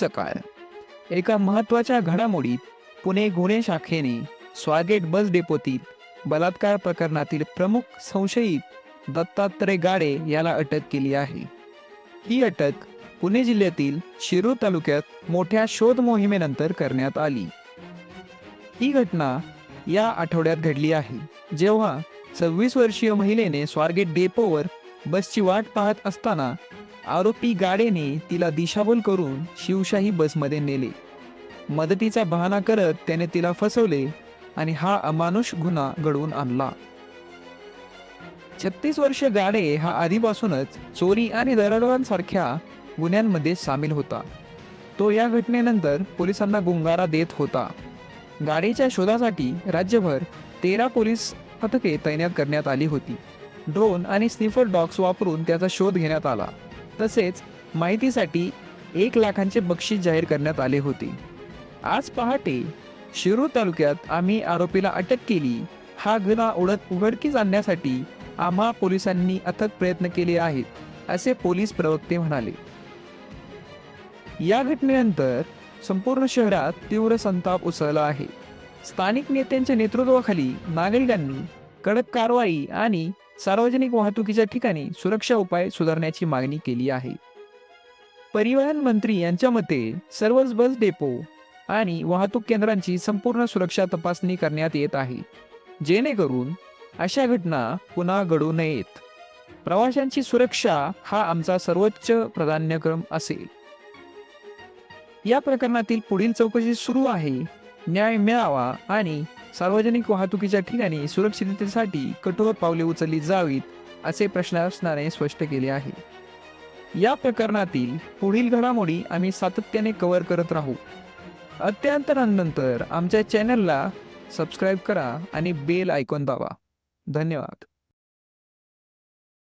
सकाळ एका महत्त्वाच्या घडामोडीत पुणे गुन्हे शाखेने स्वागेट बस डेपोतील बलात्कार प्रकरणातील प्रमुख संशयित दत्तात्रय गाडे याला अटक केली आहे. ही अटक पुणे जिल्ह्यातील शिरूर तालुक्यात मोठ्या शोध मोहिमेनंतर करण्यात आली. ही घटना या आठवड्यात घडली आहे. जेव्हा सव्वीस वर्षीय महिलेने स्वारगेट डेपोवर बसची वाट पाहत असताना आरोपी गाडेने तिला दिशाभूल करून शिवशाही बसमध्ये नेले. मदतीचा बहाणा करत त्याने तिला फसवले आणि हा अमानुष गुन्हा घडवून आणला. छत्तीस वर्ष गाडे हा आधीपासूनच चोरी आणि दरोड्यांसारख्या गुन्ह्यांमध्ये सामील होता. तो या घटनेनंतर पोलिसांना गुंगारा देत होता. गाडीच्या शोधासाठी राज्यभर तेरा पोलीस पथके तैनात करण्यात आली होती. ड्रोन आणि स्निफर डॉग्स वापरून त्याचा शोध घेण्यात आला. तसेच माहितीसाठी एक लाखांचे बक्षीस जाहीर करण्यात आले होते. आज पहाटे शिरूर तालुक्यात आम्ही आरोपीला अटक केली. हा गुन्हा उडत उघडकीस आणण्यासाठी आम्हा पोलिसांनी अथक प्रयत्न केले आहेत असे पोलीस प्रवक्ते म्हणाले. या घटनेनंतर संपूर्ण शहरात तीव्र संताप उसळला आहे. स्थानिक नेत्यांच्या नेतृत्वाखाली नागरिकांनी कडक कारवाई आणि सार्वजनिक वाहतुकीच्या ठिकाणी सुरक्षा उपाय सुधारण्याची मागणी केली आहे. परिवहन मंत्री यांच्या मते सर्वच बस डेपो आणि वाहतूक केंद्रांची संपूर्ण सुरक्षा तपासणी करण्यात येत आहे. जेणेकरून अशा घटना पुन्हा घडू नयेत. प्रवाशांची सुरक्षा हा आमचा सर्वोच्च प्राधान्यक्रम असेल. या प्रकरणातील पुढील चौकशी सुरू आहे. न्याय मिळावा आणि सार्वजनिक वाहतुकीच्या ठिकाणी सुरक्षिततेसाठी कठोर पावले उचलली जावीत असे प्रशासनाने स्पष्ट केले आहे. या प्रकरणातील पुढील घडामोडी आम्ही सातत्याने कव्हर करत राहू. अत्यंतरानंतर आमच्या चॅनलला सबस्क्राईब करा आणि बेल आयकॉन दाबा. धन्यवाद.